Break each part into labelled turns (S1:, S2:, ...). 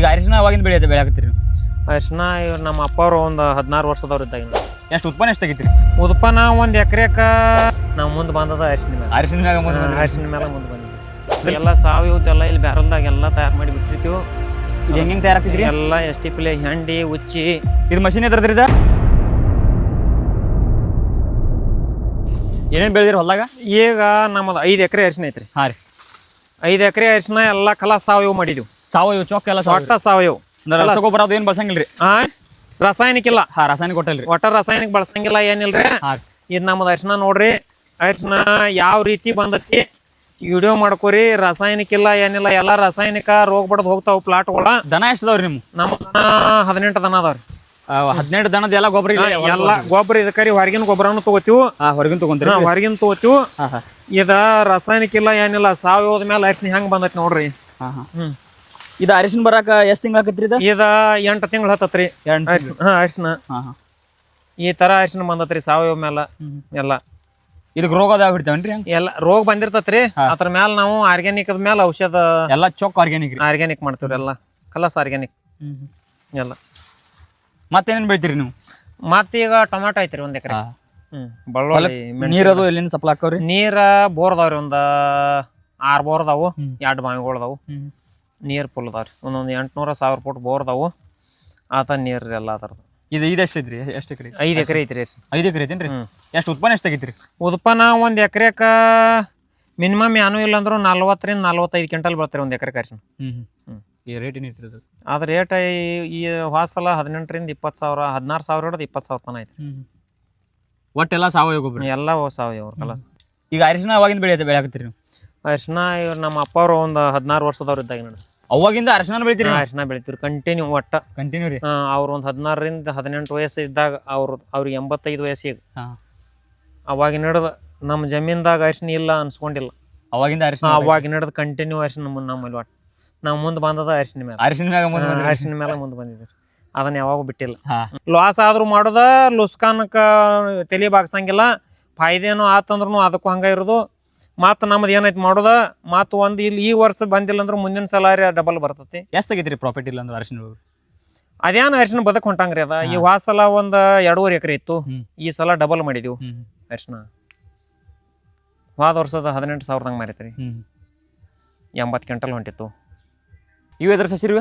S1: ಈಗ ಅರಿಶಿನ ಅವಾಗಿಂದ ಬೆಳೆಯುತ್ತೆ ಬೆಳೆಯಾಕತ್ತೀರಿ
S2: ಅರಿಶಿನ ಇವ್ರು ನಮ್ಮ ಅಪ್ಪವ್ರು ಒಂದು ಹದಿನಾರು ವರ್ಷದವ್ರು ಇದ್ದಾಗ
S1: ಎಷ್ಟು ಉತ್ಪನ್ನ ಎಷ್ಟು ತೆಗಿತೀರಿ?
S2: ಉತ್ಪನ್ನ ಒಂದು ಎಕರೆಕ ನಾವು ಮುಂದೆ ಬಂದದ ಅರಿಶಿನ ಮೇಲೆ
S1: ಅರಿಶಿನ ಮ್ಯಾಗ ಮುಂದೆ ಬಂದ್ರಿ.
S2: ಅರಿಶಿನ ಮೇಲೆ ಮುಂದೆ ಬಂದಿದ್ವಿ ಎಲ್ಲ ಸಾವಯವದೆಲ್ಲ ಇಲ್ಲಿ ಬ್ಯಾರಲ್ದಾಗ ಎಲ್ಲ ತಯಾರು ಮಾಡಿ ಬಿಟ್ಟಿರ್ತೀವಿ.
S1: ಇದು ಹೆಂಗೆ ಹೆಂಗೆ ತಯಾರಾಗ್ತಿದ್ರಿ?
S2: ಎಲ್ಲ ಎಸ್ ಟಿ ಪಿಲೆ ಹೆಂಡಿ ಉಚ್ಚಿ.
S1: ಇದು ಮಷಿನ್ ಎದ್ರದ್ರಿ ಇದು? ಏನೇನು ಬೆಳೆದಿರಿ ಹೊಲ್ದಾಗ?
S2: ಈಗ ನಮ್ಮದು ಐದು ಎಕರೆ ಅರಿಶಿನ ಐತ್ರಿ.
S1: ಹಾಂ ರೀ.
S2: ಐದು ಎಕರೆ ಅರಿಶಿನ ಎಲ್ಲ ಕಲಾ ಸಾವಯವ ಮಾಡಿದ್ವಿ.
S1: ಸಾವಯವ ಚೊಕ್ಕ ಎಲ್ಲ
S2: ಒಟ್ಟ ಸಾವಯವ.
S1: ರಸಗೊಬ್ಬರ ಅದು ಏನು ಬಳಸಂಗಿಲ್ರಿ?
S2: ಆ ರಾಸಾಯನಿಕ ಇಲ್ಲ.
S1: ಹಾ ರಾಸಾಯನಿಕ ಕೊಟ್ಟಲ್ರಿ.
S2: ಒಟ್ಟ ರಾಸಾಯನಿಕ ಬಳಸಂಗಿಲ್ಲ ಏನಿಲ್ರಿ?
S1: ಹಾಂ
S2: ಇದು ನಮ್ಮದು ಅರ್ಶನ ನೋಡ್ರಿ. ಅರ್ಶನ ಯಾವ ರೀತಿ ಬಂದತಿ? ವಿಡಿಯೋ ಮಾಡ್ಕೋರಿ. ರಾಸಾಯನಿಕ ಇಲ್ಲ ಏನಿಲ್ಲ. ಎಲ್ಲಾ ರಾಸಾಯನಿಕ ರೋಗ ಬಡದ್ ಹೋಗ್ತಾವ ಪ್ಲಾಟ್ಗಳ
S1: ದನ ಎಷ್ಟದವ್ರಿ ನಿಮ್ ನಿಮ್ಮ
S2: ನಮ್ಮ ಹದಿನೆಂಟು ದನ ಅದಾವ್ರಿ.
S1: ಹದಿನೆಂಟು ದನದ ಎಲ್ಲ ಗೊಬ್ಬರ
S2: ಎಲ್ಲ ಗೊಬ್ಬರ ಇದಕ್ಕರಿ ಹೊರಗಿನ ಗೊಬ್ಬರನು ತಗೋತೀವಿ.
S1: ಹಾಂ ಹೊರಗಿನ ತಗೊಂತೀವಿ
S2: ಹಾ, ಹೊರಗಿನ ತಗೋತೀವಿ.
S1: ಹಾಂ ಹಾಂ.
S2: ಇದ ರಾಸಾಯನಿಕ ಇಲ್ಲ ಏನಿಲ್ಲ. ಸಾವಯವದ ಮೇಲೆ ಅರ್ಶನ ಹೆಂಗ್ ಬಂದೈತಿ ನೋಡ್ರಿ.
S1: ಹಾಂ ಹಾಂ.
S2: ಹ್ಮ್.
S1: ಇದು ಅರಿಶಿನ ಬರಾಕ ಎಷ್ಟು ತಿಂಗಳ ಆಕತ್ರಿ ಇದು?
S2: ಇದ ಎಂಟು ತಿಂಗಳು ಹತ್ತತ್ರಿ. ಅರಿಶಿನ ಹಾ ಅರಿಶಿನ.
S1: ಹಾಂ ಹಾಂ.
S2: ಈ ತರ ಅರಿಶಿನ ಬಂದತ್ರಿ ಸಾವಯವ ಮೇಲೆ ಎಲ್ಲ.
S1: ಇದಕ್ಕೆ ರೋಗ ಅದಾವ ಬಿಡ್ತಾವೇನ್ರಿ ಹಂಗೆ?
S2: ಎಲ್ಲ ರೋಗ ಬಂದಿರ್ತತ್ರಿ ಅದ್ರ ಮೇಲೆ ನಾವು ಆರ್ಗ್ಯಾನಿಕ್ ಮೇಲೆ ಔಷಧ
S1: ಎಲ್ಲ ಚೊಕ್ ಆರ್ಗ್ಯಾನಿಕ್ ರೀ.
S2: ಆರ್ಗ್ಯಾನಿಕ್ ಮಾಡ್ತೀವ್ರಿ ಎಲ್ಲ. ಕಲಸ್ ಆರ್ಗ್ಯಾನಿಕ್ ಎಲ್ಲ.
S1: ಮತ್ತೇನೇನು ಬೆಳಿತೀರಿ ನೀವು?
S2: ಮತ್ತೀಗ ಟೊಮ್ಯಾಟೊ ಐತ್ರಿ ಒಂದ್ ಎಕರೆ. ಹ್ಮ್ ಬಳ್ಳುಳ್ಳಿ
S1: ನೀರದು ಎಲ್ಲಿಂದ ಸಪ್ಲೈ ಹಾಕವ್ರಿ
S2: ನೀರ ಬೋರ್ ಅದಾವ್ರಿ ಒಂದ ಆರ್ ಬೋರ್ ಅದಾವು
S1: ಹ್ಮ್.
S2: ಎರಡು ಬಾವಿಗಳು ಅದಾವು. ನೀರ್ ಅದಾವ ರೀ ಒಂದೊಂದು ಎಂಟುನೂರ ಸಾವಿರ ಫುಟ್ ಬೋರ್ ಅದಾವು. ಆತ ನೀರ್ ಎಲ್ಲ ಅದ್ರದ್ದು.
S1: ಇದು ಇದು ಎಷ್ಟು ಐತ್ರಿ? ಎಷ್ಟು ಎಕರೆ
S2: ಐದು ಎಕರೆ ಐತ್ರಿ
S1: ಐದು ಎಕರೆ ಐತೇನ್ರಿ. ಎಷ್ಟು ಉತ್ಪನ್ನ ಎಷ್ಟು ತೆಗಿತ್ರಿ?
S2: ಉತ್ಪನ್ನ ಒಂದು ಎಕರೆಕ ಮಿನಿಮಮ್ ಏನು ಇಲ್ಲ ಅಂದ್ರೂ ನಲ್ವತ್ತರಿಂದ ನಲ್ವತ್ತೈದು ಕ್ವಿಂಟಲ್ ಬರ್ತಾರೆ ಒಂದು ಎಕರೆ ಖರ್ಚು
S1: ಹ್ಮ್. ಈ ರೇಟ್ ಏನು ಐತ್ರಿ ಅದು?
S2: ಅದ್ರ ರೇಟ್ ಈ ವಾಸಲ ಹದಿನೆಂಟರಿಂದ ಇಪ್ಪತ್ತು ಸಾವಿರ ಹದಿನಾರು ಸಾವಿರ ಹಿಡಿದು ಇಪ್ಪತ್ತು ಸಾವಿರ ತನಕ ಐತ್ರಿ.
S1: ಒಟ್ಟೆಲ್ಲ ಸಾವಯವ ಗೊಬ್ಬರ?
S2: ಎಲ್ಲ ಸಾವಯವ ಕಲಸ್.
S1: ಈಗ ಅರಿಶಿನ ಅವಾಗಿಂದ ಬೆಳೆಯತ್ತೆ ಬೆಳೆಯಾಕತ್ತೀರಿ ನೀವು?
S2: ಅರಿಶಿನ ಇವ್ರು ನಮ್ಮ ಅಪ್ಪವ್ರು ಒಂದು ಹದಿನಾರು ವರ್ಷದವ್ರು ಇದ್ದಾಗ ನೋಡಿ.
S1: ಅವಾಗಿಂದ ಅರಿಶಿನ ಬೆಳಿತೀರಿ
S2: ಅರಿಶಿನ ಬೆಳಿತೀವಿ ಕಂಟಿನ್ಯೂ ಒಟ್ಟ.
S1: ಕಂಟಿನ್ಯೂ ರೀ.
S2: ಅವ್ರು ಒಂದು ಹದಿನಾರರಿಂದ ಹದಿನೆಂಟು ವಯಸ್ಸು ಇದ್ದಾಗ ಅವ್ರು ಅವ್ರಿಗೆ ಎಂಬತ್ತೈದು ವಯಸ್ಸಿಗೆ ಅವಾಗ ನಡೆದ ನಮ್ಮ ಜಮೀನ್ದಾಗ ಅರಿಶಿನ ಇಲ್ಲ ಅನ್ಸ್ಕೊಂಡಿಲ್ಲ.
S1: ಅವಾಗಿಂದ ಅರಿಶಿನ
S2: ಅವಾಗ ನಡೆದ ಕಂಟಿನ್ಯೂ ಅರಿಶಿನ ನಮ್ಮ ನಮ್ಮಲ್ಲಿ ಒಟ್ಟು. ನಾವು ಮುಂದೆ ಬಂದದ ಅರಿಶಿನ ಮೇಲೆ
S1: ಅರಿಶಿನ ಮ್ಯಾಗ ಮುಂದೆ
S2: ಅರಿಶಿನ ಮೇಲೆ ಮುಂದೆ ಬಂದಿದ್ದೀರಿ ಅದನ್ನ ಯಾವಾಗೂ ಬಿಟ್ಟಿಲ್ಲ. ಲಾಸ್ ಆದ್ರೂ ಮಾಡೋದ ಲುಸ್ಕಾನಕ್ಕ ತಲೆ ಬಾಗ್ಸಂಗಿಲ್ಲ ಫಾಯ್ದೇನು ಆತಂದ್ರೂ ಅದಕ್ಕೂ ಹಂಗ ಇರೋದು. ಮತ್ತು ನಮ್ದು ಏನೈತಿ ಮಾಡೋದ? ಮತ್ತು ಒಂದು ಇಲ್ಲಿ ಈ ವರ್ಷ ಬಂದಿಲ್ಲ ಅಂದ್ರೆ ಮುಂದಿನ ಸಲ ಡಬಲ್ ಬರ್ತತಿ.
S1: ಎಷ್ಟು ತೆಗಿತೀರಿ ಪ್ರಾಫಿಟ್ ಇಲ್ಲ ಅಂದ್ರೆ ಅರಿಶಿನ?
S2: ಅದೇನು ಅರಿಶಿನ ಬದಕ್ ಹೊಂಟಂಗ್ರಿ ಅದ? ಈ ವಾಸಲ ಸಲ ಒಂದು ಎರಡೂವರೆ ಎಕರೆ ಇತ್ತು.
S1: ಹ್ಮ್.
S2: ಈ ಸಲ ಡಬಲ್ ಮಾಡಿದೀವಿ.
S1: ಹ್ಮ್
S2: ಅರಿಶಿನ. ಹೋದ ವರ್ಷದ ಹದಿನೆಂಟು ಸಾವಿರದಂಗೆ ಮಾರೈತ್ರಿ.
S1: ಹ್ಮ್
S2: ಎಂಬತ್ತು ಕ್ವಿಂಟಲ್ ಹೊಂಟಿತ್ತು.
S1: ಇವು ಎದ್ರ ರೀ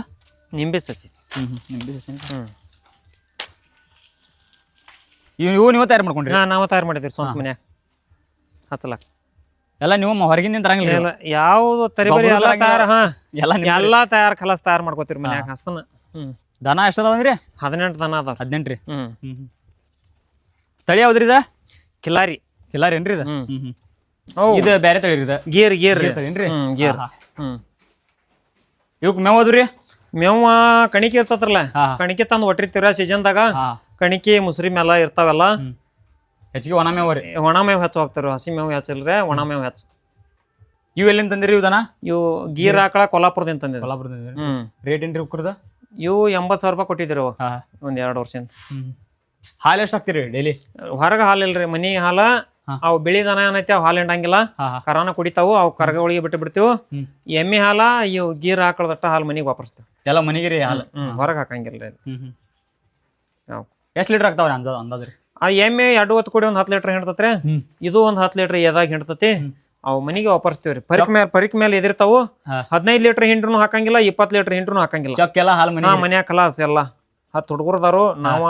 S2: ನಿಂಬೆ ಸಸಿ.
S1: ನಿಂಬೆ ಹ್ಮ್. ಸಸಿ
S2: ಹ್ಞೂ
S1: ಇವು ಇವು ನೀವು ತಯಾರು ಮಾಡ್ಕೊಂಡ್ರಿ?
S2: ಹಾಂ ನಾವು ತಯಾರು ಮಾಡಿದ್ರಿ ಸ್ವಂತ ಮನ್ಯಾಗ. ಹಚ್ಚಲಾಕ
S1: ಎಲ್ಲ ನೀವು ಹೊರಗಿಂದ ತರಂಗಿಲ್ಲ
S2: ಎಲ್ಲ ಯಾವುದು ತರಿಬರಿ ಎಲ್ಲ ತಯಾರ ಹಾ.
S1: ಎಲ್ಲ ನಿಮ್ದು.
S2: ಎಲ್ಲಾ ತಯಾರ ಕಲಸ್ ತಯಾರ ಮಾಡ್ಕೋತೀರಿ ಮನ್ಯಾಗ ಹಸನ. ಹ್ಮ್.
S1: ದನ ಎಷ್ಟು ಅದಾವಂದ್ರಿ
S2: ಹದಿನೆಂಟು ದನ ಅದಾವ.
S1: ಹದಿನೆಂಟು ರೀ
S2: ಹ್ಮ್.
S1: ಹ್ಮ್ ಹ್ಮ್. ತಳಿ ಯಾವ್ದ್ರಿ ಇದು?
S2: ಕಿಲಾರಿ.
S1: ಕಿಲಾರಿ ಏನ್ರಿ ಇದು?
S2: ಹ್ಮ್.
S1: ಹ್ಮ್ ಹ್ಮ್.
S2: ಅವು
S1: ಇದು ಬೇರೆ ತಳಿ ಇದು.
S2: ಗೇರ್ ಗೀರ್
S1: ಗೀರ್ ತಳಿನ್ರಿ?
S2: ಹ್ಮ್ ಗೀರ್.
S1: ಹಾ,
S2: ಹ್ಮ್.
S1: ಮೇವ್ ಅದ್ರಿ?
S2: ಮೇವ ಕಣಿಕೆ ಇರ್ತತ್ರಲ್ಲ
S1: ಹಾ.
S2: ಕಣಿಕೆ ತಂದು ಒಟ್ಟಿರ್ತೀರ ಸೀಸನ್ದಾಗ
S1: ಹಾ.
S2: ಕಣಿಕೆ ಮುಸ್ರಿ ಮೇಲ ಇರ್ತಾವೆಲ್ಲ?
S1: ಹ್ಮ್. ಹೆಚ್ಚಿಗೆ ಒಣ ಮೇವು ರೀ.
S2: ಒಣ ಮೇವು ಹೆಚ್ಚು ಹೋಗ್ತಾರ ಹಸಿ ಮೇವು ಹೆಚ್ಚಿಲ್ರೆ ಒಣ ಮೇವು ಹೆಚ್ಚು.
S1: ಇವು ಎಲ್ಲಿಂದ ತಂದಿರಿ ಇವು ದನ?
S2: ಇವು ಗೀರ್ ಆಕಳ ಕೊಲ್ಲಾಪುರದಿಂದ ತಂದಿದ್ರು.
S1: ಕೊಲ್ಲಾಪುರದಿಂದ
S2: ಹ್ಮ್.
S1: ರೇಟ್ ಏನ್ರಿ ಉಕ್ಕರ್ದ?
S2: ಇವು ಎಂಬತ್ತು ಸಾವಿರ ರೂಪಾಯಿ ಕೊಟ್ಟಿದ್ರಿ ಅವು.
S1: ಹಾ.
S2: ಒಂದ್ ಎರಡು ವರ್ಷದಿಂದ.
S1: ಹಾಲು ಎಷ್ಟು ಹಾಕ್ತೀರಿ ಡೈಲಿ?
S2: ಹೊರಗೆ ಹಾಲಿಲ್ರಿ ಮನಿ ಹಾಲ
S1: ಹಾ.
S2: ಅವು ಬಿಳಿ ದನ ಏನೈತಿ ಅವು ಹಾಲು ಹಿಂಡಂಗಿಲ್ಲ.
S1: ಹಾ ಹಾ.
S2: ಕರಾನ ಕುಡಿತಾವು ಅವು ಕರಗಳಿಗೆ ಬಿಟ್ಟು ಬಿಡ್ತೀವಿ.
S1: ಹ್ಮ್.
S2: ಎಮ್ಮೆ ಹಾಲ ಇವು ಗೀರ್ ಆಕಳದಟ್ಟ ಹಾಲು ಮನಿಗೆ ವಾಪಸ್ತೀವಿ
S1: ಎಲ್ಲ ಮನೆಗೆ ರೀ ಹಾಲು?
S2: ಹ್ಮ್ ಹೊರಗೆ ಹಾಕಂಗಿಲ್ಲ ರೀ
S1: ಹ್ಮ್ ಹ್ಮ್.
S2: ಯಾವ
S1: ಎಷ್ಟು ಲೀಟ್ರ್ ಆಗ್ತಾವ್ರಿ ಅಂದಾಜ್ ಅಂದಾಜ್ರಿ
S2: ಆ ಎಮ್ಮೆ ಎರಡು ಹೊತ್ತು ಕೂಡಿ ಒಂದು ಹತ್ತು ಲೀಟರ್ ಹಿಂಡ್ತತ್ರಿ. ಇದು ಒಂದು ಹತ್ತು ಲೀಟರ್ ಎದಾಗ ಹಿಂಡ್ತತಿ? ಅವು ಮನಿಗೆ ವಾಪಸ್ತೀವಿ ರೀ ಪರಿಕ್ ಮೇಲೆ ಪರಿಕ್ ಮೇಲೆ ಎದಿರ್ತಾವು. ಹದಿನೈದು ಲೀಟರ್ ಹಿಂಡ್ರು ಹಾಕಂಗಿಲ್ಲ ಇಪ್ಪತ್ತು ಲೀಟರ್ ಹಿಂಡ್ರು ಹಾಕಂಗಿಲ್ಲ.
S1: ಚೊಕ್ ಎಲ್ಲ ಹಾಲು ಮನೆ
S2: ಮನ್ಯಾಗ ಕಲಾಸ್ ಎಲ್ಲ. ಹತ್ತು ಹುಡುಗರದಾರು ನಾವ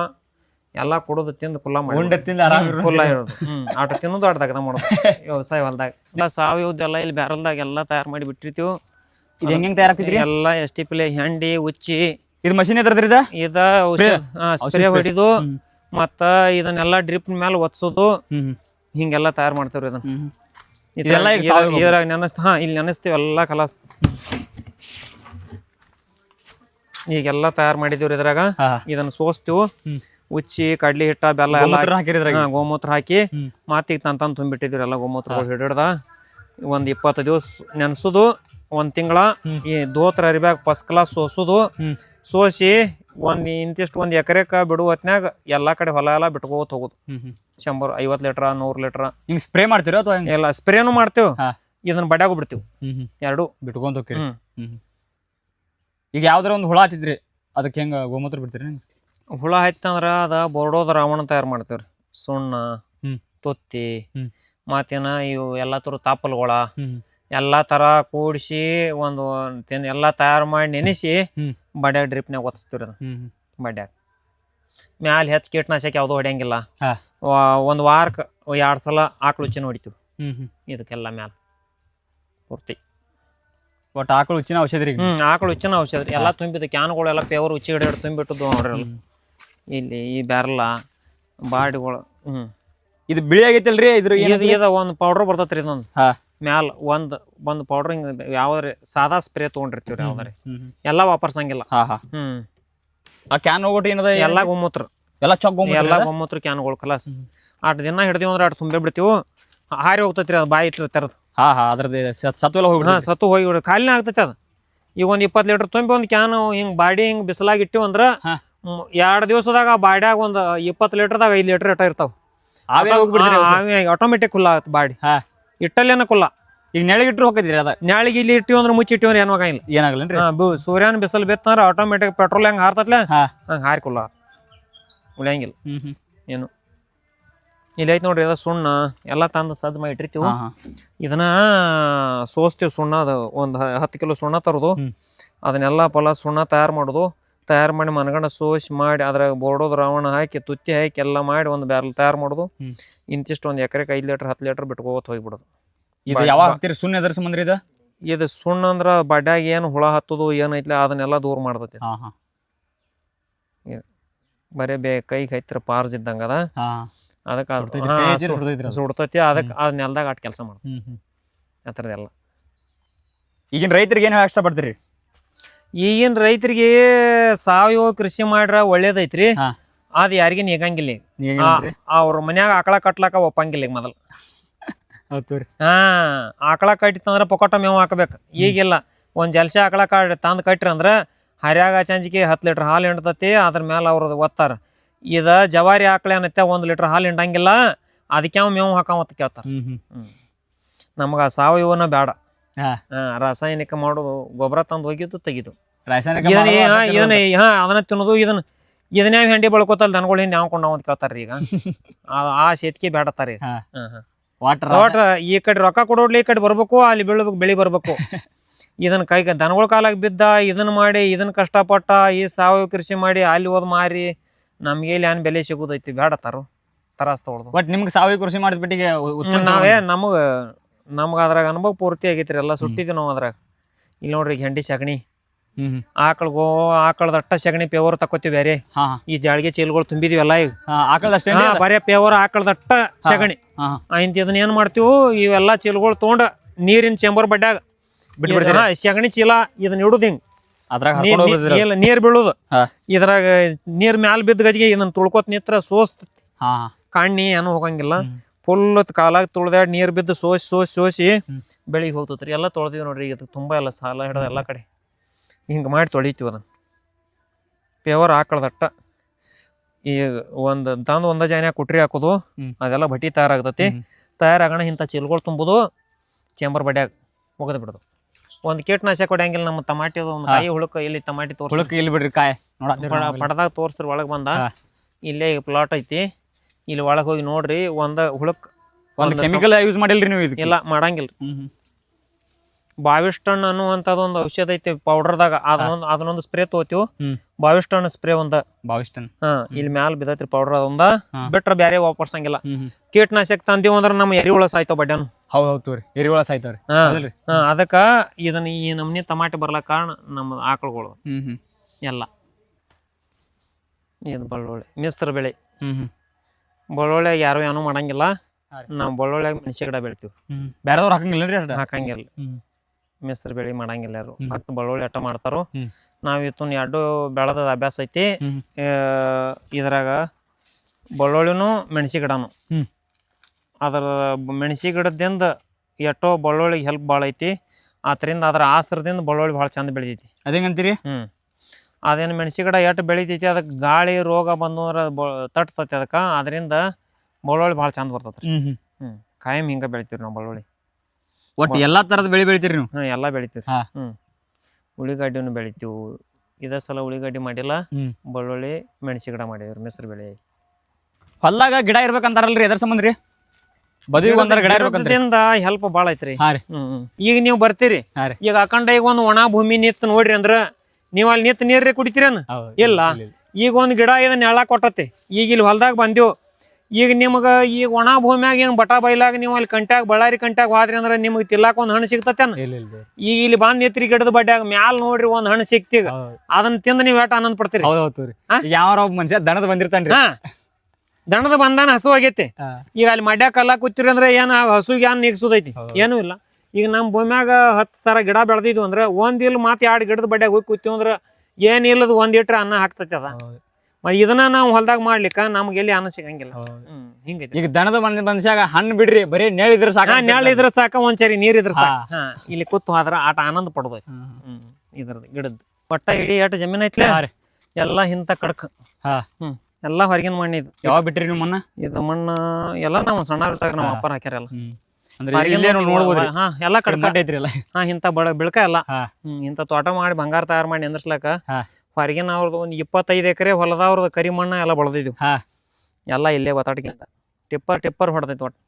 S2: ಎಲ್ಲ ಕೊಡೋದು ತಿಂದು ಕುಲ್ಲ ಮಾಡಿ. ಕುಲ್ಲ ಹ್ಮ್. ಆಟ ತಿನ್ನೋದು ಆಟ ತೆಗ್ದ ಮಾಡೋದು. ವ್ಯವಸಾಯ ಹೊಲ್ದಾಗ. ಎಲ್ಲ ಸಾವಯವದೆಲ್ಲ ಇಲ್ಲಿ ಬ್ಯಾರಲ್ದಾಗ ಎಲ್ಲ ತಯಾರು ಮಾಡಿ ಬಿಟ್ಟಿರ್ತೀವಿ.
S1: ಇದು ಹೆಂಗ್ ತಯಾರಾಗ್ತಿದ್ರಿ?
S2: ಎಲ್ಲ ಎಸ್ ಟಿ ಪಿಲೆ ಹೆಂಡಿ ಉಚ್ಚಿ.
S1: ಇದು ಮಷಿನ್ ಎದ್ರದ್ರಿ ಇದು?
S2: ಇದ ಸ್ಪ್ರೇ ಹೊಡಿದು. ಮತ್ತ ಇದನ್ನೆಲ್ಲ ಡ್ರಿಪ್ ಮೇಲೆ ಒತ್ಸೋದು. ಹಿಂಗೆಲ್ಲ ತಯಾರು ಮಾಡ್ತೇವ್ರಿ
S1: ಅದನ್ನ.
S2: ಇದ್ರಾಗ- ನೆನಸ್ತ ಹಾ ಇಲ್ಲಿ ನೆನೆಸ್ತೀವಿ ಎಲ್ಲ ಕಲಾಸ್. ಈಗೆಲ್ಲ ತಯಾರು ಮಾಡಿದೀವ್ರಿ ಇದ್ರಾಗ. ಇದನ್ನ ಸೋಸ್ತೀವಿ. ಉಚ್ಚಿ ಕಡ್ಲಿ ಹಿಟ್ಟ ಬೆಲ್ಲ ಎಲ್ಲ
S1: ಗೋಮೂತ್ರ
S2: ಹಾಕಿ
S1: ಮಾತಿ
S2: ಮತ್ತೆ ಈಗ ತಂತಂದು ತುಂಬಿಟ್ಟಿದ್ವಿ ಎಲ್ಲ ಗೋಮೂತ್ರ ಹಿಡಿದ ಒಂದ್ ಇಪ್ಪತ್ತು ದಿವಸ ನೆನ್ಸುದು ಒಂದ್ ತಿಂಗಳ ಈ ದೋತ್ರ ಅರಿಬ್ಯಾಗ ಫಸ್ಟ್ ಕ್ಲಾಸ್ ಸೋಸುದು ಸೋಸಿ ಒಂದ್ ಇಂತಿಷ್ಟು ಒಂದ್ ಎಕರೆಕ ಬಿಡುವ ಹೊತ್ನ್ಯಾಗ ಎಲ್ಲಾ ಕಡೆ ಹೊಲ ಎಲ್ಲ ಬಿಟ್ಕೋತ ಹೋಗುದು. ಶಂಬರ್ ಐವತ್ ಲೀಟರ್ ನೂರ್ ಲೀಟರ್.
S1: ಹಿಂಗ್ ಸ್ಪ್ರೇ ಮಾಡ್ತೀರೋ ಅಥವಾ ಹೆಂಗ್?
S2: ಎಲ್ಲ ಸ್ಪ್ರೇನು ಮಾಡ್ತೇವ್.
S1: ಹಾ.
S2: ಇದನ್ನ ಬಡ್ಯಾಗು ಬಿಡ್ತೀವಿ. ಎರಡು.
S1: ಬಿಟ್ಕೊಂತ ಹೋಗ್ತೀರಿ.
S2: ಹ್ಮ್.
S1: ಹ್ಮ್ ಈಗ ಯಾವ್ದಾರ ಒಂದು ಹುಳ ಹತ್ತಿದ್ರಿ ಅದಕ್ಕೆ ಹೆಂಗ ಗೋಮೂತ್ರ ಬಿಡ್ತೀರಿ?
S2: ಹುಳ ಹತ್ತಂದ್ರ ಅದ ಬೋರ್ಡೋದ ರಾವಣ ತಯಾರು ಮಾಡ್ತೇವ್ರಿ. ಸುಣ್ಣ
S1: ಹ್ಮ್.
S2: ತೊತ್ತಿ
S1: ಹ್ಮ್.
S2: ಮತ್ತೇನ ಇವು ಎಲ್ಲಾ ತರ ತಾಪಲ್ಗೊಳ
S1: ಹ್ಮ್.
S2: ಎಲ್ಲಾ ತರ ಕೂಡಿಸಿ ಒಂದು ತಿನ್ ಎಲ್ಲ ತಯಾರು ಮಾಡಿ ನೆನೆಸಿ
S1: ಹ್ಮ್.
S2: ಬಡ್ಯಾಗ ಡ್ರಿಪ್ನಾಗ ಒತ್ತಿಸ್ತೀವ್ರಿ ಅದನ್ನ. ಬಡ್ಯಾಗ. ಮ್ಯಾಲ ಹೆಚ್ಚು ಕೀಟನಾಶಕ ಯಾವ್ದು ಹೊಡ್ಯಂಗಿಲ್ಲ.
S1: ಹಾ.
S2: ಒಂದ್ ವಾರಕ್ಕೆ ಎರಡ್ ಸಲ ಆಕಳು ಉಚ್ಚಿನ ಹೊಡಿತೀವಿ. ಇದಕ್ಕೆಲ್ಲ ಮ್ಯಾಲ ಪೂರ್ತಿ.
S1: ಒಟ್ಟು ಆಕಳು ಉಚ್ಚಿನ ಔಷಧಿ.
S2: ಹ್ಮ್ ಆಕಳು ಉಚ್ಚಿನ ಔಷಧ ರೀ. ಎಲ್ಲಾ ತುಂಬಿದ್ದು ಕ್ಯಾನ್ಗಳೆಲ್ಲ ಪೇವರ್ ಉಚ್ಚಿ ಗಿಡ ತುಂಬಿಟ್ಟದ್ದು ನೋಡ್ರಿ. ಇಲ್ಲಿ ಈ ಬ್ಯಾರಲ್ಲ ಬಾಡಿಗಳು ಹ್ಮ್.
S1: ಇದು ಬಿಳಿ ಆಗೈತಲ್ರಿ? ಇದ್ರ
S2: ಇದು ಒಂದ್ ಪೌಡರ್ ಬರ್ತೈತ್ರಿ ಇದೊಂದು.
S1: ಹಾ.
S2: ಮ್ಯಾಲ ಒಂದ್ ಒಂದ್ ಪೌಡರ್ ಹಿಂಗ ಯಾವ್ದ್ರಿ ಸಾದಾ ಸ್ಪ್ರೇ ತಗೊಂಡಿರ್ತೀವ್ರಿ ಯಾವ್ದಾರ. ಎಲ್ಲಾ ವಾಪರ್ಸಂಗಿಲ್ಲ.
S1: ಹಾ ಹಾ.
S2: ಹ್ಮ್.
S1: ಆ ಕ್ಯಾನ್ ಹೋಗ್ಬಿಟ್ಟು ಏನದ
S2: ಎಲ್ಲಾ ಗೋಮೂತ್ರ
S1: ಎಲ್ಲಾ ಚೊಕ್ ಗೋಮೂತ್ರ
S2: ಎಲ್ಲಾ
S1: ಗೊಮ್ಮೂತ್ರ
S2: ಗೋಮೂತ್ರ ಕ್ಯಾನ್ಗಳು ಕಲಾಸ್ ಅಟ್ ದಿನ ಹಿಡ್ದೀವಿ ಅಂದ್ರೆ ಅಟ್ ತುಂಬೆ ಬಿಡ್ತೀವಿ? ಹಾರಿ ಹೋಗ್ತೈತಿ ಅದು ಬಾಯಿ ಇಟ್ಟಿರ್ತಾರ
S1: ಹಾ ಹಾ ಅದ್ರದ್ದು ಸತ್ವೆಲ್ಲ
S2: ಹಾ
S1: ಹೋಗ್ಬಿಡ್ತೈತಿ
S2: ಸತ್ತು ಹೋಗಿ ಬಿಡ ಖಾಲಿನ ಆಗ್ತೈತಿ ಅದು. ಈಗ ಒಂದ್ ಇಪ್ಪತ್ತು ಲೀಟರ್ ತುಂಬಿ ಒಂದ್ ಕ್ಯಾನ್ ಹಿಂಗ್ ಬಾಡಿ ಹಿಂಗ್ ಬಿಸಿಲಾಗಿ ಇಟ್ಟಿವಿ ಅಂದ್ರ
S1: ಹಾ.
S2: ಎರಡು ದಿವಸದಾಗ ಬಾಡ್ಯಾಗ ಒಂದ್ ಇಪ್ಪತ್ತು ಲೀಟರ್ದಾಗ ಐದ್ ಲೀಟರ್ ಇಟ್ಟ ಇರ್ತಾವ ಆಟೋಮೆಟಿಕ್ ಹುಲ್ಲ ಆಗತ್ತೆ ಬಾಡಿ.
S1: ಹಾ.
S2: ಇಟ್ಟಲ್ಲೇನ ಕುಲ್ಲ.
S1: ಈಗ ನೆಳಗೆ ಇಟ್ಟರು ಹೋಗಿದ್ರಿ ಅದ.
S2: ನೆಳಗೆ ಇಲ್ಲಿ ಇಟ್ಟಿವಿ ಅಂದ್ರೆ ಮುಚ್ಚಿ ಇಟ್ಟಿವಿ ಅಂದ್ರೆ ಏನು ಆಗಂಗಿಲ್ಲ.
S1: ಏನಾಗಲ್ಲ
S2: ಹಾ, ಬು- ಸೂರ್ಯನ ಬಿಸಿಲು ಬಿತ್ತಂದ್ರೆ ಆಟೋಮೆಟಿಕ್ ಪೆಟ್ರೋಲ್ ಹೆಂಗ್ ಹಾರ್ತತ್ಲೆ?
S1: ಹಾ.
S2: ಹಂಗೆ ಹಾರಿಕೊಲ್ಲ ಉಳಿಯಂಗಿಲ್ಲ.
S1: ಹ್ಮ್ ಹ್ಮ್.
S2: ಏನು? ಇಲ್ಲಿ ಐತಿ ನೋಡ್ರಿ ಅದ ಸುಣ್ಣ ಎಲ್ಲ ತಂದು ಸಜ್ಜ ಮಾಡಿ ಇಟ್ಟಿರ್ತೀವಿ.
S1: ಹಾ ಹಾ.
S2: ಇದನ್ನ ಸೋಸ್ತೀವಿ ಸುಣ್ಣ ಅದು ಒಂದು ಹತ್ತು ಕಿಲೋ ಸುಣ್ಣ ತರೋದು.
S1: ಹ್ಮ್.
S2: ಅದನ್ನೆಲ್ಲ ಫಲ ಸುಣ್ಣ ತಯಾರು ಮಾಡೋದು. ತಯಾರು ಮಾಡಿ ಮನಗಂಡ ಸೋಸಿ ಮಾಡಿ ಅದ್ರಾಗ ಬೋರ್ಡೋದು ರಾವಣ ಹಾಕಿ ತುತ್ತಿ ಹಾಕಿ ಎಲ್ಲ ಮಾಡಿ ಒಂದು ಬ್ಯಾರಲ್ ತಯಾರು ಮಾಡೋದು.
S1: ಹ್ಮ್.
S2: ಇಂತಿಷ್ಟು ಒಂದು ಎಕರೆಗೆ ಐದು ಲೀಟರ್ ಹತ್ತು ಲೀಟರ್ ಬಿಟ್ಕೋತ ಹೋಗ್ಬಿಡೋದು.
S1: ಇದು ಯಾವಾಗ ಹಾಕ್ತೀರಿ? ಸುಣ್ಣ ಎದ್ರ ಸಂಬಂಧ ಇದು?
S2: ಇದು ಸುಣ್ಣ ಅಂದ್ರ ಬಡ್ಯಾಗ ಏನು ಹುಳ ಹತ್ತದು ಏನೈತ್ಲೆ ಅದನ್ನೆಲ್ಲ ದೂರ ಮಾಡ್ತೈತಿ
S1: ಹಾ ಹಾ.
S2: ಬರೇ ಬೇ ಕೈ ಹೈತ್ರ ಪಾರ್ಜ್ ಇದ್ದಂಗ ಅದ.
S1: ಹಾ.
S2: ಅದಕ್ಕೆ
S1: ಸುಡ್ತೈತಿ, ಕೈ ಹಚ್ಚಿದ್ರೆ ಸುಡ್ತೈತ್ರಿ ಅದು.
S2: ಸುಡ್ತೈತಿ ಅದಕ್ಕೆ ಅದ್ ನೆಲ್ದಾಗ ಅಟ್ ಕೆಲಸ ಮಾಡ್ತೈತಿ
S1: ಹ್ಮ್
S2: ಆ ಥರದ್ದೆಲ್ಲ
S1: ಈಗಿನ ರೈತರಿಗೆ ಏನು ಇಷ್ಟ ಪಡ್ತೀರಿ
S2: ಈಗಿನ ರೈತರಿಗೆ ಸಾವಯವ ಕೃಷಿ ಮಾಡ್ರ ಒಳ್ಳೇದೈತ್ರಿ
S1: ಹಾ.
S2: ಅದ್ ಯಾರಿಗೆ ನೀಗಂಗಿಲ್ಲ ಈಗ. ಅವ್ರ ಮನ್ಯಾಗ ಆಕಳ ಕಟ್ಲಾಕ ಒಪ್ಪಂಗಿಲ್ಲ ಈಗ ಮೊದಲು. ಹಾ ಆಕಳ ಕಟ್ಟಿತ್ತಂದ್ರ ಪೊಕೊಟ ಮೇವು ಹಾಕಬೇಕು. ಈಗಿಲ್ಲ. ಒಂದ್ ಜಲ್ಸೆ ಆಕಳ ಕಟ್ ತಂದು ಕಟ್ರಿ ಅಂದ್ರೆ ಹರ್ಯಾಗ ಚಂಜಿಕೆ ಹತ್ತು ಲೀಟರ್ ಹಾಲು ಹಿಂಡ್ತತಿ ಅದ್ರ ಮೇಲೆ ಅವ್ರದ್ದು ಒತ್ತಾರ. ಇದ ಜವಾರಿ ಆಕಳ ಏನತ್ತೆ ಒಂದ್ ಲೀಟರ್ ಹಾಲು ಹಿಂಡಂಗಿಲ್ಲ ಅದಕ್ಕೆ ಅವ್ ಮೇವು ಹಾಕಂತ ಕೇಳ್ತಾರ.
S1: ಹ್ಮ್ ಹ್ಮ್.
S2: ನಮ್ಗ ಸಾವಯವನ ಬೇಡ ರಾಸಾಯನಿಕ ಮಾಡೋದು ಗೊಬ್ಬರ ತಂದು ಹೋಗಿದ್ದು ತೆಗಿದು. ಇದನ್ನ ಹಾ ಅದನ್ನ ತಿನ್ನೋದು ಇದನ್ನ ಇದನ್ನ ಹೆಂಡಿ ಬಳಕೋತಲ್ಲ ದನಗಳು ಹಿಂದೆ ಯಾವ ಕೊಂಡಾವ ಅಂತ ಕೇಳ್ತಾರ್ರಿ ಈಗ? ಆ- ಆ ಸೇತಿಗೆ ಬೇಡತ್ತಾರ
S1: ಹಾ. ವಾಟರ್
S2: ಈ ಕಡೆ ರೊಕ್ಕ ಕೊಡೋಡ್ಲಿ ಈ ಕಡೆ ಬರ್ಬೇಕು ಅಲ್ಲಿ ಬೀಳ್ಬೇಕು ಬೆಳಿ ಬರ್ಬೇಕು. ಇದನ್ನ ಕೈಗೆ ದನಗಳ ಕಾಲಾಗ ಬಿದ್ದ ಇದನ್ನ ಮಾಡಿ ಇದನ್ನ ಕಷ್ಟಪಟ್ಟ ಈ ಸಾವಯವ ಕೃಷಿ ಮಾಡಿ ಅಲ್ಲಿ ಹೋದ್ ಮಾರಿ ನಮ್ಗೆ ಇಲ್ಲಿ ಏನ್ ಬೆಲೆ ಸಿಗುದೈತಿ? ಬೇಡತ್ತಾರು ತರಾಸ್ ತಗೊಳ್ದು.
S1: ಬಟ್ ನಿಮ್ಗೆ ಸಾವಯವ ಕೃಷಿ ಮಾಡಿದ ಬಿಟ್ಟಿಗೆ
S2: ನಾವೇ ನಮಗ ನಮ್ಗ ಅದ್ರಾಗ ಅನುಭವ ಪೂರ್ತಿ ಆಗೈತ್ರಿ ಎಲ್ಲ ಸುಟ್ಟಿದ್ವಿ ನಾವು ಅದ್ರಾಗ. ಇಲ್ಲಿ ನೋಡ್ರಿ ಈಗ ಹೆಂಡಿ ಸಗಣಿ.
S1: ಹ್ಮ್
S2: ಆಕಳದ ಅಟ್ಟ ಸಗಣಿ ಪೇವರ್ ತಕ್ಕೋತೀವಿ ಬೇರೆ ಈ ಜಾಳಿಗೆ ಚೀಲಗಳು ತುಂಬಿದಿವಿ ಎಲ್ಲ ಈಗ.
S1: ಹಾ ಆಕಳದ
S2: ಬರೇ ಪೇವರ್ ಆಕಳದಟ್ಟ ಸಗಣಿ.
S1: ಹಾ
S2: ಆ, ಇಂತ ಇದನ್ನ ಏನ್ ಮಾಡ್ತೀವಿ ಇವೆಲ್ಲಾ ಚೀಲಗಳು ತೊಗೊಂಡ ನೀರಿನ ಚೇಂಬರ್
S1: ಬಿಟ್ಬಿಡ್ತೀರಿ?
S2: ಹಾ, ಸಗಣಿ ಚೀಲ ಇದನ್ನ ಇಡುದು ಹಿಂಗ್.
S1: ಅದ್ರಾಗ
S2: ನೀರ್-
S1: ಹರ್ಕೊಂಡು
S2: ನೀರ್- ಇಲ್ಲ, ನೀರ್ ಬೀಳುದು.
S1: ಹಾ.
S2: ಇದ್ರಾಗ ನೀರ್ ಮ್ಯಾಲ ಬಿದ್ದ ಗಜಿಗೆ ಇದನ್ನ ತುಳ್ಕೊತ್ ನಿತ್ರ ಸೋಸ್
S1: ಹಾ
S2: ಕಾಣ್ಣಿ ಏನು ಹೋಗಂಗಿಲ್ಲ. ಫುಲ್ ಕಾಲಾಗ ತುಳ್ದಾಡ್ ನೀರ್ ಬಿದ್ದು ಸೋಸಿ ಸೋಸಿ ಸೋಸಿ
S1: ಬೆಳಿಗ್
S2: ಬೆಳಿಗ್ಗೆ ಹೋಗ್ತತ್ರಿ. ಎಲ್ಲ ತೊಳ್ದಿವಿ ನೋಡ್ರಿ ಈಗ ತುಂಬಾ ಎಲ್ಲ ಸಾಲ ಹಿಡ್ದ ಎಲ್ಲಾ ಕಡೆ. ಹಿಂಗ ಮಾಡಿ ತೊಳಿತೀವಿ ಅದನ್ನು. ಪೇವರ್ ಆಕಳದಟ್ಟ ಈ ಒಂದು ತಂದು ಒಂದ ಜಾನ ಕುಟ್ರಿ ಹಾಕೋದು. ಅದೆಲ್ಲ ಬಟ್ಟಿ ತಯಾರಾಗ್ತತಿ. ತಯಾರಾಗೋಣ ಇಂಥ ಚೀಲಗಳು ತುಂಬುದು ಚೇಂಬರ್ ಬಡ್ಯಾಗ ಒಗದ್ ಬಿಡೋದು. ಒಂದು ಕೀಟನಾಶಕ ಕೊಡಂಗಿಲ್ಲ ನಮ್ಮ ಟಮಾಟಿ ಒಂದು. ಕಾಯಿ ಹುಳಕ್ಕ ಇಲ್ಲಿ ತಮಾಟಿ ತೋರ್ಸ
S1: ಹುಳಕ್ಕೆ ಇಲ್ಲಿ ಬಿಡ್ರಿ ಕಾಯಿ
S2: ಪಡದಾಗ ತೋರಿಸ್ರಿ ಒಳಗೆ ಬಂದ. ಇಲ್ಲೇ ಪ್ಲಾಟ್ ಐತಿ. ಇಲ್ಲಿ ಒಳಗೆ ಹೋಗಿ ನೋಡ್ರಿ ಒಂದ ಹುಳಕ್
S1: ಒಂದ್ ಕೆಮಿಕಲ್ ಯೂಸ್ ಮಾಡಿಲ್ರಿ ನೀವು
S2: ಇಲ್ಲ ಮಾಡಂಗಿಲ್ಲ.
S1: ಹ್ಮ್.
S2: ಬಾವಿಸ್ಟನ್ ಅನ್ನುವಂಥದ್ದು ಒಂದು ಔಷಧ ಐತಿ ಪೌಡರ್ದಾಗ ಅದನ್ನೊಂದು ಅದನ್ನೊಂದು ಸ್ಪ್ರೇ ತಗೋತೀವಿ. ಬಾವಿಷ್ಟಣ್ಣ ಸ್ಪ್ರೇ ಒಂದ. ಹಾ ಇಲ್ಲಿ ಮ್ಯಾಲ ಬಿದ್ದೈತ್ರಿ ಪೌಡರ್ ಅದೊಂದ ಬಿಟ್ರೆ ಬ್ಯಾರೆ ವಾಪರ್ಸಂಗಿಲ್ಲ ಕೀಟನಾಶಕ ತಂದೀವಿ ಅಂದ್ರೆ ನಮ್ಮ ಎರಿಹುಳ ಸಾಯ್ತಾವ ಬಡ್ಯಾನು.
S1: ಹೌದು ಹೌದು ಎರಿಹುಳ ಸಾಯ್ತಾವ್ರಿ
S2: ಹಾ ಅದಕ್ಕ ಇದನ್ನ ಈ ನಮ್ನಿ ಟಮಾಟಿ ಬರ್ಲಾಕ ಕಾರಣ ನಮ್ಮ ಆಕಳುಗಳು. ಎಲ್ಲ. ಇದು ಬಳ್ಳೊಳ್ಳಿ ಮಿಸ್ತ್ರ ಬೆಳೆ.
S1: ಹ್ಮ್
S2: ಯಾರು ಏನೂ ಮಾಡಂಗಿಲ್ಲ.
S1: ರೀ.
S2: ನಾವು ಬಳ್ಳೊಳ್ಳಿಯಾಗ ಮೆಣಸಿನ ಗಿಡ ಬೆಳಿತೀವಿ.
S1: ಬೇರೆದವ್ರು ಹಾಕಂಗಿಲ್ಲರಿ ಅಷ್ಟ?
S2: ಹಾಕಂಗಿಲ್ಲ. ಮಿಶ್ರ ಬೆಳಿ ಮಾಡಂಗಿಲ್ಲ ಯಾರು. ಹತ್ತು ಬಳ್ಳುಳ್ಳಿ ಅಟ್ಟ ಮಾಡ್ತಾರೋ. ನಾವ್ ಇವತ್ತು ಎರಡು ಬೆಳದ ಅಭ್ಯಾಸ ಐತಿ. ಇದ್ರಾಗ ಬಳ್ಳುಳ್ಳಿನೂ ಮೆಣಸಿ ಗಿಡನು. ಅದ್ರ ಮೆಣಸಿ ಗಿಡದಿಂದ ಎಷ್ಟೋ ಬಳ್ಳುಳ್ಳಿಗೆ ಹೆಲ್ಪ್ ಭಾಳ ಐತಿ. ಆದ್ರಿಂದ ಅದ್ರ ಆಸರದಿಂದ ಬಳ್ಳುಳ್ಳಿ ಭಾಳ ಚಂದ ಬೆಳಿತೈತಿ.
S1: ಅದೇಂಗಂತೀರಿ
S2: ಹ್ಮ್. ಅದೇನು ಮೆಣಸಿ ಗಿಡ ಎಷ್ಟು ಬೆಳಿತೈತಿ ಅದಕ್ಕೆ ಗಾಳಿ ರೋಗ ಬಂದ್ರೆ ತಟ್ತೈತಿ ಅದಕ್ಕೆ. ಅದರಿಂದ ಬಳ್ಳುಳ್ಳಿ ಭಾಳ ಚಂದ ಬರ್ತೈತಿ
S1: ಹ್ಮ್
S2: ಕಾಯಂ ಹಿಂಗೆ ಬೆಳಿತೀವಿ ನಾವು ಬಳ್ಳುಳ್ಳಿ.
S1: ಒಟ್ಟು ಎಲ್ಲಾ ತರದ ಬೆಳಿ ಬೆಳಿತೀರಿ ನೀವು?
S2: ಹಾ ಎಲ್ಲಾ ಬೆಳಿತೀವಿ
S1: ಹಾ.
S2: ಹ್ಮ್. ಉಳ್ಳಿಗಡ್ಡಿನೂ ಬೆಳಿತೀವಿ. ಇದ ಸಲ ಉಳ್ಳಿಗಡ್ಡಿ ಮಾಡಿಲ್ಲ.
S1: ಹ್ಮ್.
S2: ಬೆಳ್ಳುಳ್ಳಿ ಮೆಣಸಿ ಗಿಡ ಮಾಡಿದ್ರು ಮೆಸರು ಬೆಳೆ.
S1: ಹೊಲ್ದಾಗ ಗಿಡ ಇರ್ಬೇಕಂತಾರಲ್ರಿ ಎದ್ರ ಸಂಬಂಧ ರೀ? ಒಂದರ ಗಿಡ ಇರ್ಬೇಕಂತ
S2: ಹೆಲ್ಪ್ ಬಾಳ ಐತ್ರಿ.
S1: ಹಾ ರೀ.
S2: ಹ್ಮ್ ಹ್ಮ್. ಈಗ ನೀವು ಬರ್ತೀರಿ.
S1: ಹಾ ರೀ.
S2: ಈಗ ಅಖಂಡ ಈಗ ಒಂದು ಒಣ ಭೂಮಿ ನಿಂತು ನೋಡ್ರಿ ಅಂದ್ರ ನೀವು ಅಲ್ಲಿ ನಿಂತು ನೀರ್ರಿ ಕುಡಿತೀರೇನು?
S1: ಹೌದು.
S2: ಇಲ್ಲ. ಈಗ ಒಂದು ಗಿಡ ಇದನ್ನ ನೆಳ ಕೊಟ್ಟತಿ ಈಗ ಇಲ್ಲಿ ಹೊಲ್ದಾಗ ಬಂದೆವು ಈಗ ನಿಮ್ಗೆ ಈಗ ಒಣ ಭೂಮಿಯಾಗ ಏನು ಬಟ ಬೈಲಾಗ ನೀವು ಅಲ್ಲಿ ಕಂಟ್ಯಾಗ ಬಳ್ಳಾರಿ ಕಂಟ್ಯಾಗ ಹೋದ್ರಿ ಅಂದ್ರೆ ನಿಮಗೆ ತಿಲ್ಲಾಕ ಒಂದು ಹಣ್ಣು ಸಿಗ್ತತೇನ. ಈಗ ಇಲ್ಲಿ ಬಂದ್ ನಿತ್ರಿ ಗಿಡದ ಬಡ್ಡ್ಯಾಗ ಮ್ಯಾಲ ನೋಡ್ರಿ ಒಂದ್ ಹಣ್ಣು ಸಿಕ್ತೀಗ. ಅದನ್ನ ತಿಂದು ನೀವು ಏಟ ಆನಂದ ಪಡ್ತೀರಿ?
S1: ಯಾರ ಒಬ್ಬ ಮನುಷ್ಯ ದಣದ ಬಂದಿರ್ತಾನ್ರಿ
S2: ದಣದ ಬಂದಾನ ಹಸು ಆಗೈತಿ. ಈಗ ಅಲ್ಲಿ ಮಡ್ಯಾಗ ಕಲ್ಲ ಕೂತಿರಿ ಅಂದ್ರೆ ಏನ್ ಹಸುಗೆ ಏನ್ ನೀಗ್ಸುದೈತಿ. ಏನೂ ಇಲ್ಲ. ಈಗ ನಮ್ಮ ಭೂಮ್ಯಾಗ ಹತ್ತು ತರ ಗಿಡ ಬೆಳೆದಿದ್ವು ಅಂದ್ರೆ ಒಂದ್ ಇಲ್ ಮಾತ್ ಎರಡು ಗಿಡದ ಬಡ್ಯಾಗ ಹೋಗಿ ಕೂತೀವಿ ಅಂದ್ರೆ ಏನ್ ಇಲ್ಲದ ಒಂದ್ ಇಟ್ರೆ ಅನ್ನ ಹಾಕ್ತೈತಿ ಅದ. ಇದನ್ನ ನಾವು ಹೊಲ್ದಾಗ ಮಾಡ್ಲಿಕ್ಕ ನಮ್ಗೆ ಎಲ್ಲಿ ಅನ್ನ ಸಿಗಂಗಿಲ್ಲ. ಹ್ಮ್ ಹಿಂಗೈತಿ.
S1: ಈಗ ದಣದ ಬಂದ ಮನುಷ್ಯಾಗ ಹಣ್ಣು ಬಿಡ್ರಿ ಬರೀ ನೇಳಿದ್ರ ಸಾಕ
S2: ಹಾ ನೆಳ ಇದ್ರ ಸಾಕ ಒಂದ್ಸರಿ ನೀರ್ ಇದ್ರ ಸಾಕ.
S1: ಹಾ.
S2: ಇಲ್ಲಿ ಕೂತು ಹೋದ್ರ ಆಟ ಆನಂದ ಪಡ್ಬೋದು ಹ್ಮ್ ಇದ್ರದ್ದು ಗಿಡದ್ದು ಒಟ್ಟ ಇಡೀ ಎಟ್ ಜಮೀನ್ ಐತ್ಲೆ?
S1: ಹಾ ರೀ.
S2: ಎಲ್ಲಾ ಹಿಂತ ಕಡಕ್.
S1: ಹಾ.
S2: ಹ್ಮ್ ಎಲ್ಲಾ ಹೊರಗಿನ ಮಣ್ಣು ಇದು.
S1: ಯಾವ ಬಿಟ್ರಿ ನೀವು ಮಣ್ಣ?
S2: ಇದು ಮಣ್ಣ ಎಲ್ಲ ನಾವು ಸಣ್ಣ ಇರ್ತಾಗ ನಮ್ಮ. ಅಪ್ಪನ ಹಾಕ್ಯಾರಲ್ಲ.
S1: ಅಂದ್ರೆ ಇಲ್ಲೇ
S2: ಹಾ ಎಲ್ಲಾ ಕಡಕ.
S1: ಐತ್ರಿ ಎಲ್ಲ.
S2: ಹಾ ಇಂತ ಬಡ ಬಿಳ್ಕ ಎಲ್ಲ.
S1: ಹಾ.
S2: ಹ್ಮ್ ಇಂತ ತೋಟ ಮಾಡಿ ಬಂಗಾರ ತಯಾರ ಮಾಡಿ ನಿಂದ್ರಸ್ಲಾಕ
S1: ಹಾ.
S2: ಹೊರಗಿನ ಅವ್ರದ್ದು ಒಂದು ಇಪ್ಪತ್ತೈದು ಎಕರೆ ಹೊಲದವ್ರದ್ದು ಕರಿ ಮಣ್ಣ ಎಲ್ಲ ಬಳದಿದ್ವು.
S1: ಹಾ.
S2: ಎಲ್ಲ ಇಲ್ಲೇ ಒತ್ತಾಡ್ಕಿಂತ ಟಿಪ್ಪರ್ ಟಿಪ್ಪರ್ ಹೊಡೆದೈತೆ ಒಟ್ಟು.